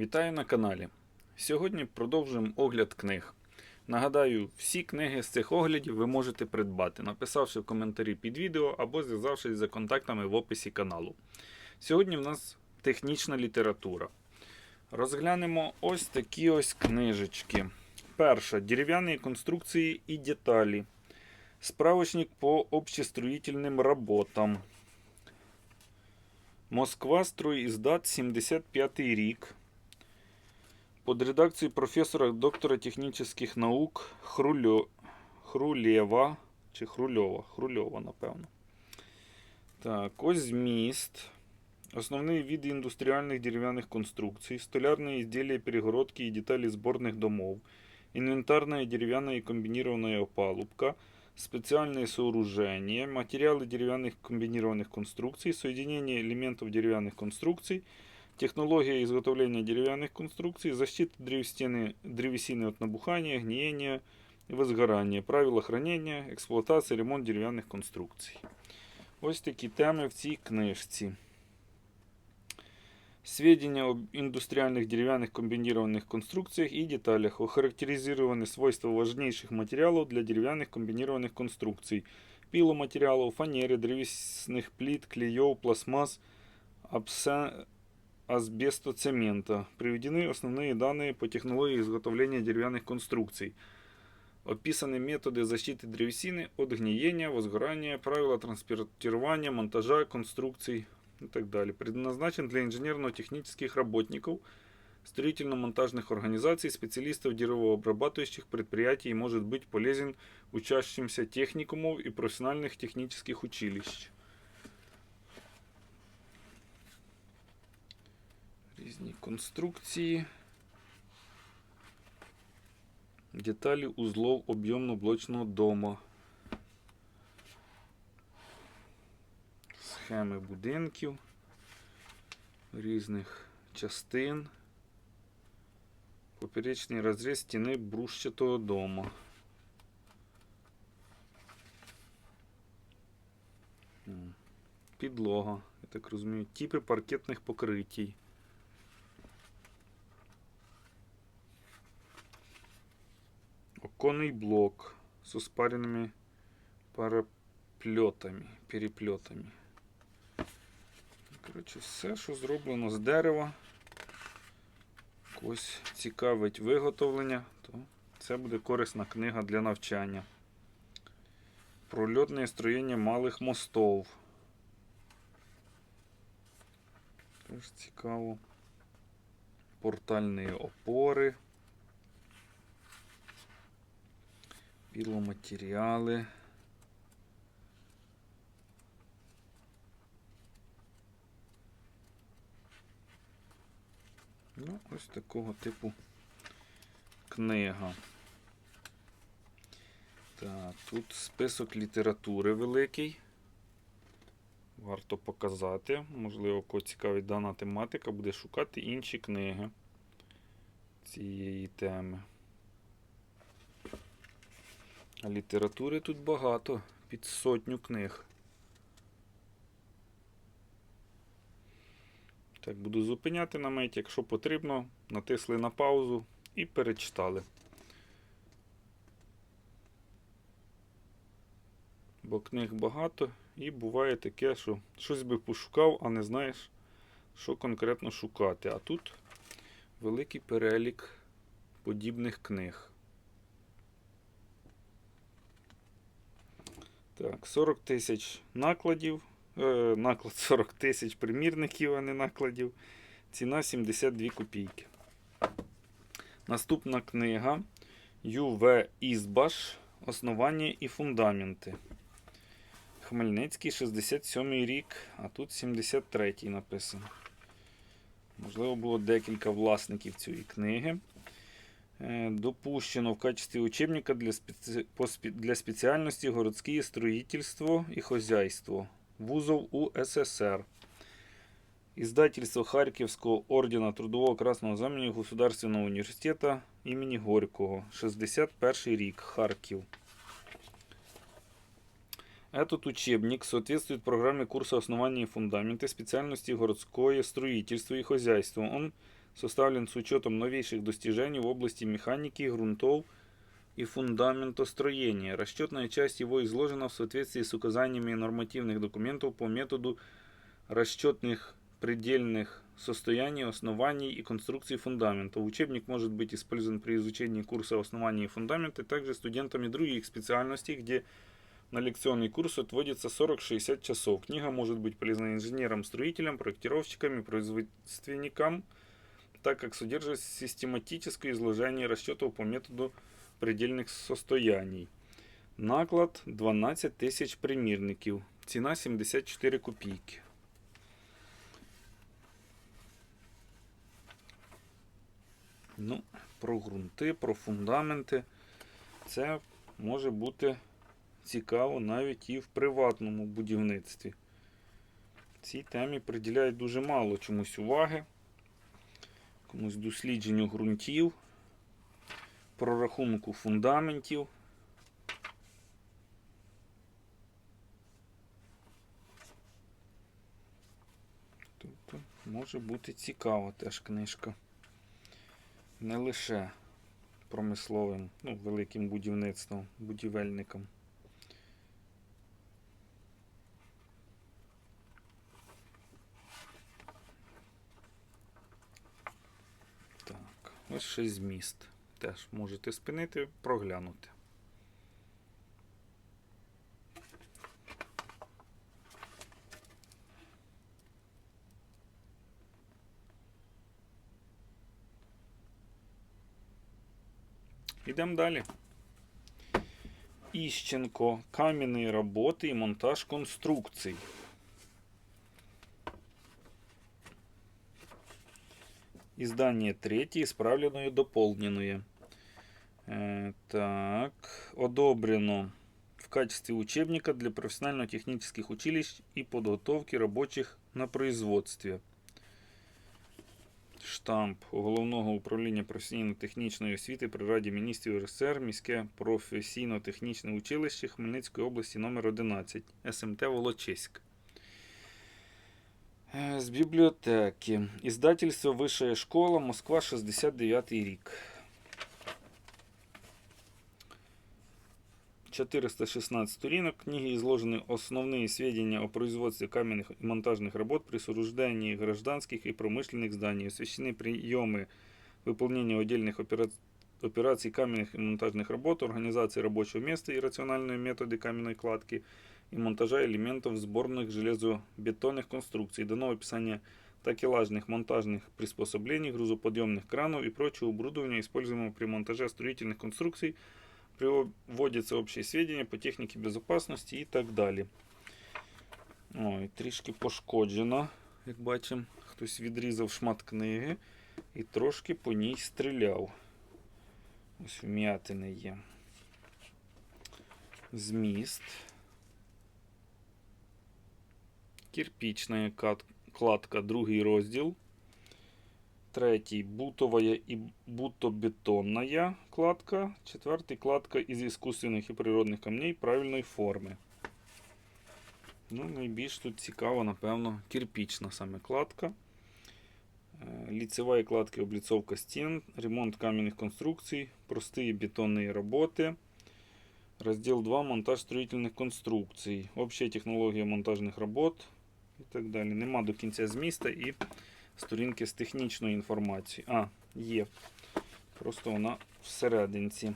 Вітаю на каналі. Сьогодні продовжуємо огляд книг. Нагадаю, всі книги з цих оглядів ви можете придбати, написавши в коментарі під відео або зв'язавшись за контактами в описі каналу. Сьогодні в нас технічна література. Розглянемо ось такі ось книжечки. Перша дерев'яні конструкції і деталі. Справочник по общестроїтельним роботам. Москва стройіздат 75 рік Под редакцією професора доктора технічних наук Хрульо... Хрулєва. Чи Хрульова? Хрульова, напевно. Так, ось зміст. Основний від індустріальних дерев'яних конструкцій, столярні ізделия, перегородки і деталі зборних домов, инвентарная деревянная и комбинированная опалубка, специальные сооружения, материалы деревянных комбинированных конструкций, соединение элементов деревянных конструкций, технология изготовления деревянных конструкций, защита древесины, древесины от набухания, гниения и возгорания, правила хранения, експлуатації, ремонт дерев'яних конструкцій. Ось такі теми в цій книжці. Сведения об индустриальных деревянных комбинированных конструкциях и деталях. Охарактеризированы свойства важнейших материалов для деревянных комбинированных конструкций. Пиломатериалов, фанеры, древесных плит, клеев, пластмасс, абсе- асбестоцемента. Приведены основные данные по технологии изготовления деревянных конструкций. Описаны методы защиты древесины от гниения, возгорания, правила транспортирования, монтажа конструкций и так далее. Предназначен для инженерно-технических работников, строительно-монтажных организаций, специалистов деревообрабатывающих предприятий и может быть полезен учащимся техникумов и профессиональных технических училищ. Різні конструкції. Деталі узлов об'ємно-блочного дома. Схеми будинків різних частин. Поперечний розріз стіни брущатого дома. Підлога, я так розумію, типи паркетних покриттів. Оконный блок с успаренными параплетами, переплетами. Коротше, все, що зроблено з дерева. Когось цікавить виготовлення, то це буде корисна книга для навчання. Прольотне строєння малих мостов. Теж цікаво. Портальні опори. Піломатеріали. Ну, ось такого типу книга. Так, тут список літератури великий. Варто показати. Можливо, кого цікавить дана тематика, буде шукати інші книги цієї теми. Літератури тут багато, під сотню книг. Так, буду зупиняти на мить, якщо потрібно, натисли на паузу і перечитали. Бо книг багато і буває таке, що щось би пошукав, а не знаєш, що конкретно шукати. А тут великий перелік подібних книг. Так, 40 тисяч накладів. Е, наклад 40 тисяч примірників, а не накладів. Ціна 72 копійки. Наступна книга Ю.В. Ізбаш. Основання і фундаменти. Хмельницький 67 рік, а тут 73-й написано. Можливо, було декілька власників цієї книги. Е, Допущено в качестві учебника для, спеці... по спе- для спеціальності городське строїтельство і хозяйство. Вузов УССР. Издательство Харьковского ордена Трудового Красного Знамени Государственного университета імені Горького. 61 рік. Харків. Этот учебник соответствует программе курса «Основания и фундаменты» специальности городское строительство и хозяйство. Он составлен с учетом новейших достижений в области механики грунтов и фундаментостроения. Расчетная часть его изложена в соответствии с указаниями нормативных документов по методу расчетных предельных состояний, оснований и конструкций фундамента. Учебник может быть использован при изучении курса оснований и фундамента, также студентами других специальностей, где на лекционный курс отводится 40-60 часов. Книга может быть полезна инженерам-строителям, проектировщикам и производственникам, так как содержит систематическое изложение расчетов по методу предельних состояний. Наклад 12 тисяч примірників. Ціна 74 копійки. Ну, про ґрунти, про фундаменти. Це може бути цікаво навіть і в приватному будівництві. Цій темі приділяють дуже мало чомусь уваги. Комусь дослідженню ґрунтів, прорахунку фундаментів. Тобто може бути цікава теж книжка. Не лише промисловим, ну, великим будівництвом, будівельникам. Так, ось ще зміст. Теж можете спинити, проглянути. Йдемо далі. Іщенко. Кам'яні роботи і монтаж конструкцій. Издание третье, исправленное и дополненное. Э, так, одобрено в качестве учебника для профессионально-технических училищ и подготовки рабочих на производстве. Штамп Головного управління професійно-технічної освіти при Раді міністрів РСР, міське професійно-технічне училище Хмельницької області номер 11 СМТ Волочиськ. Е, З бібліотеки. Іздательство Вища школа, Москва, 69 рік. 416 сторінок. Книги изложены основные сведения о производстве каменных и монтажных работ при сооружении гражданских и промышленных зданий. Освещены приемы выполнения отдельных опера- операций каменных и монтажных работ, организации рабочего места и рациональные методы каменной кладки и монтажа элементов сборных железобетонных конструкций. Дано описание такелажных монтажных приспособлений, грузоподъемных кранов и прочего оборудования, используемого при монтаже строительных конструкций, приводяться общі сведения по техніці безопасності і так далі. Ой, трішки пошкоджено, як бачимо, хтось відрізав шмат книги і трошки по ній стріляв. Ось вм'ятини є. Зміст. Кирпічна кат- кладка, другий розділ. Третій бутовая і бутобетонная кладка. Четвертий кладка із іскусственних і природних камней правильної форми. Ну, найбільш тут цікаво, напевно, кирпічна саме кладка. Е, Лицевая кладки, облицовка стен, ремонт каменных конструкций, простые бетонные работы. Раздел 2. Монтаж строительных конструкций. Общая технологія монтажних работ і так далі. Нема до кінця зміста і сторінки з технічною інформацією. А, є. Просто вона всерединці. Е,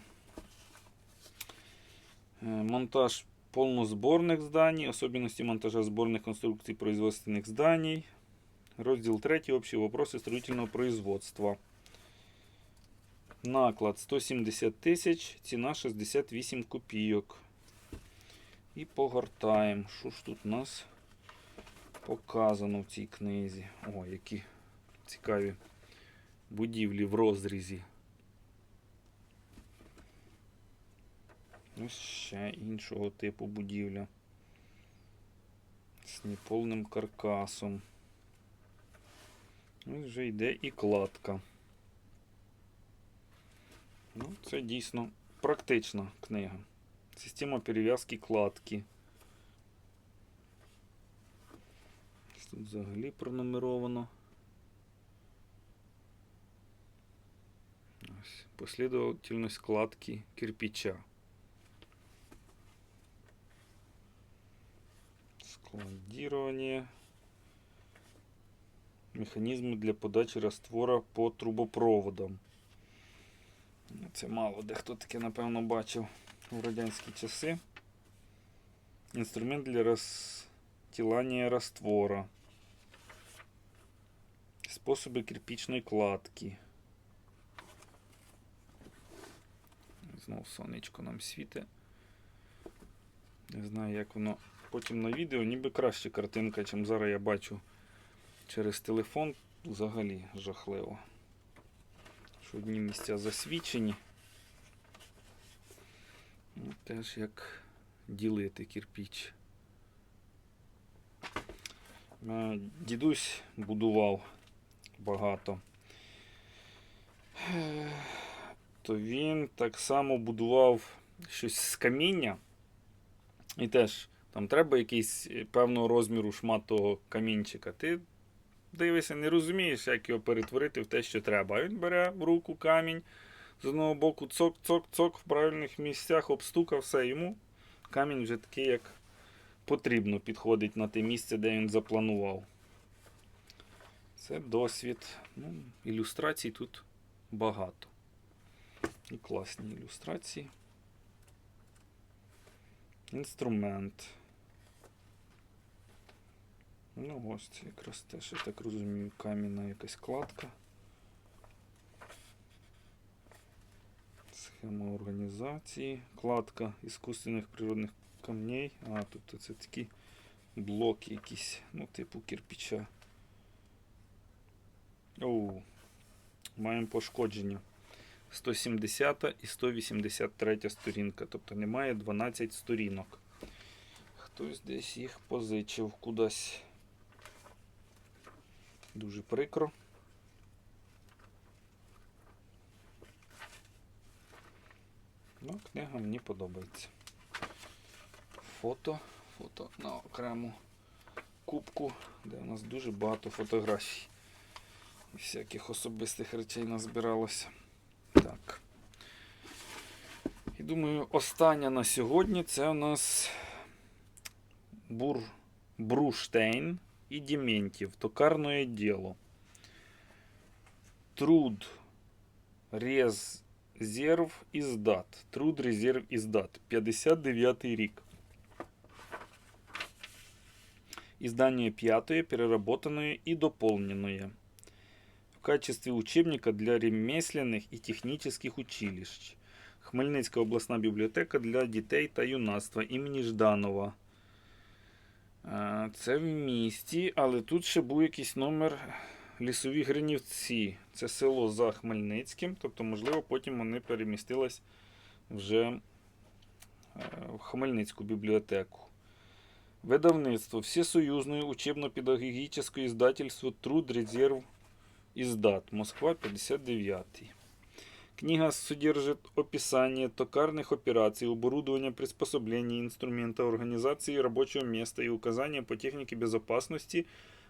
Монтаж полнозборних зданий, особенности монтажа сборных конструкций производственных зданий. Розділ 3. Общі вопроси строительного производства. Наклад 170 тисяч, ціна 68 копійок. І погортаємо. Що ж тут у нас показано в цій книзі? О, які цікаві будівлі в розрізі. Ось ще іншого типу будівля. З неповним каркасом. Ось вже йде і кладка. Ну, це дійсно практична книга. Система перев'язки кладки. Тут взагалі пронумеровано. Ось, Последовательность кладки кирпича. Складирование. Механізми для подачі раствора по трубопроводам. Ну, Це мало де хто таке, напевно, бачив у радянські часи. Інструмент для розтілання раствора. Способи кирпичної кладки. Знову сонечко нам світить. Не знаю, як воно потім на відео, ніби краще картинка, чим зараз я бачу через телефон. Взагалі жахливо. Що одні місця засвічені. Ну, теж як ділити кирпіч. Е, Дідусь будував багато. То він так само будував щось з каміння. І теж там треба якийсь е, певного розміру шмат того камінчика. Ти дивишся, не розумієш, як його перетворити в те, що треба. А він бере в руку камінь, з одного боку цок-цок-цок в правильних місцях обстукав все. Йому камінь вже такий, як потрібно підходить на те місце, де він запланував. Це досвід. Ну, ілюстрацій тут багато. І класні ілюстрації. Інструмент. Ну, ось це якраз теж, я так розумію, камінна якась кладка. Схема організації. Кладка іскусственних природних камней. А, тобто це такі блоки якісь, ну, типу кирпича. Оу, маємо пошкодження. 170 і 183 сторінка. Тобто немає 12 сторінок. Хтось десь їх позичив кудись. Дуже прикро. Ну, книга мені подобається. Фото. Фото на окрему кубку, де у нас дуже багато фотографій. І всяких особистих речей назбиралося. Так. І думаю, остання на сьогодні це у нас бур... Бруштейн і Дементьєв. Токарне діло. Труд резерв іздат. Труд резерв іздат. 59 рік. Издание пятое, переработанное и дополненное. Качестве учебника для ремесленных и технических училищ. Хмельницька обласна бібліотека для дітей та юнацтва імені Жданова. Це в місті, але тут ще був якийсь номер Лісові Гринівці. Це село за Хмельницьким. Тобто, можливо, потім вони перемістились вже е, в Хмельницьку бібліотеку. Видавництво Всесоюзное учебно-педагогическое издательство Труд Резерв Издат. Москва, 59. Книга содержит описание токарных операций, оборудования, приспособлений, инструмента, организации рабочего места и указания по технике безопасности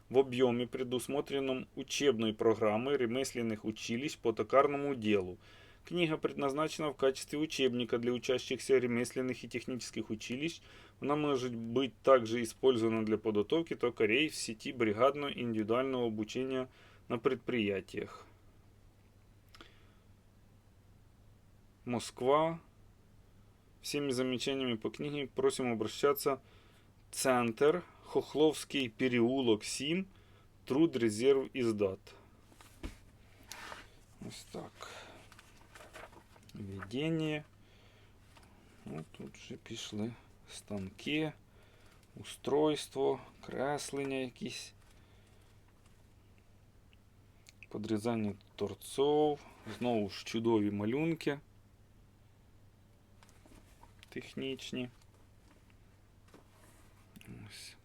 в объеме, предусмотренном учебной программой ремесленных училищ по токарному делу. Книга предназначена в качестве учебника для учащихся ремесленных и технических училищ. Она может быть также использована для подготовки токарей в сети бригадного и индивидуального обучения на предприятиях. Москва. Всеми замечаниями по книге просим обращаться. Центр, Хохловский переулок 7, Труд резерв издат. Ось так. Введение. Ну, тут же пішли станки, устройство, креслення якісь. Подрізання торцов. Знову ж чудові малюнки. Технічні. Ось.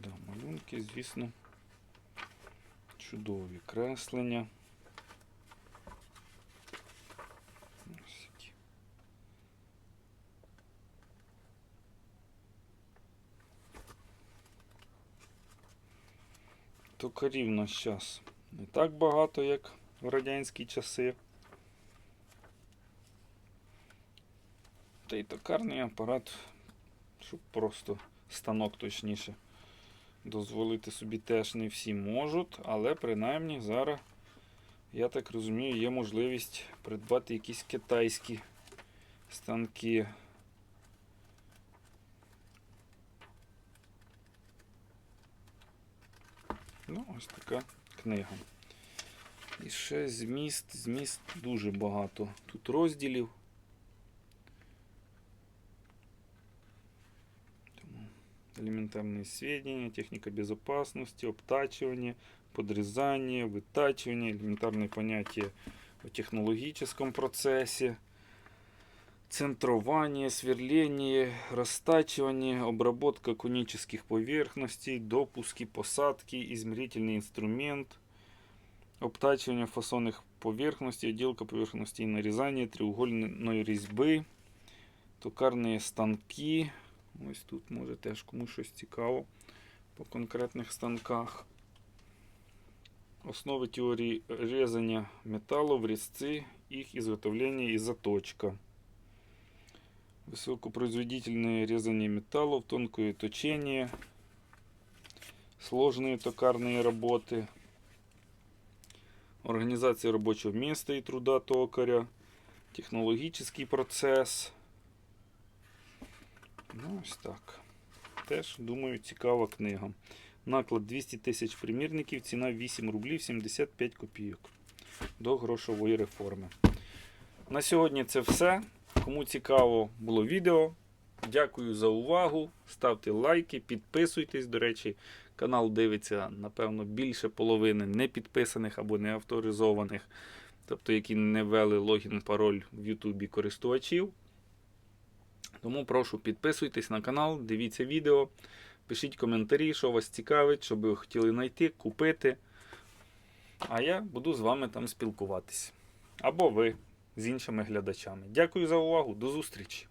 Да, малюнки, звісно, чудові креслення. Ось які. Токарів у зараз не так багато, як в радянські часи. Та й токарний апарат, щоб просто станок точніше. Дозволити собі теж не всі можуть, але принаймні зараз, я так розумію, є можливість придбати якісь китайські станки. Ну, ось така книга. І ще зміст, зміст дуже багато. Тут розділів. Тому элементарные сведения, техника безопасности, обтачивание, подрезание, вытачивание, элементарные понятия о технологическом процессе, центрование, сверление, растачивание, обработка конических поверхностей, допуски, посадки, измерительный инструмент, обтачивание фасонных поверхностей, отделка поверхностей, нарезание треугольной резьби, токарні станки. Ось тут може теж комусь щось цікаво по конкретних станках. Основи теорії резання металу в резці, їх изготовление и заточка. Высокопроизводительное резание металла в тонкое точение. Сложные токарные работы. Организация рабочего места и труда токаря. Технологический процесс. Ну, ось так. Теж, думаю, цікава книга. Наклад 200 тисяч примірників, ціна 8 рублів 75 копійок до грошової реформи. На сьогодні це все. Кому цікаво було відео, дякую за увагу. Ставте лайки, підписуйтесь. До речі, канал дивиться, напевно, більше половини не підписаних або не авторизованих, тобто які не ввели логін, пароль в Ютубі користувачів. Тому прошу підписуйтесь на канал, дивіться відео, пишіть коментарі, що вас цікавить, що би ви хотіли знайти, купити. А я буду з вами там спілкуватись. Або ви з іншими глядачами. Дякую за увагу, до зустрічі!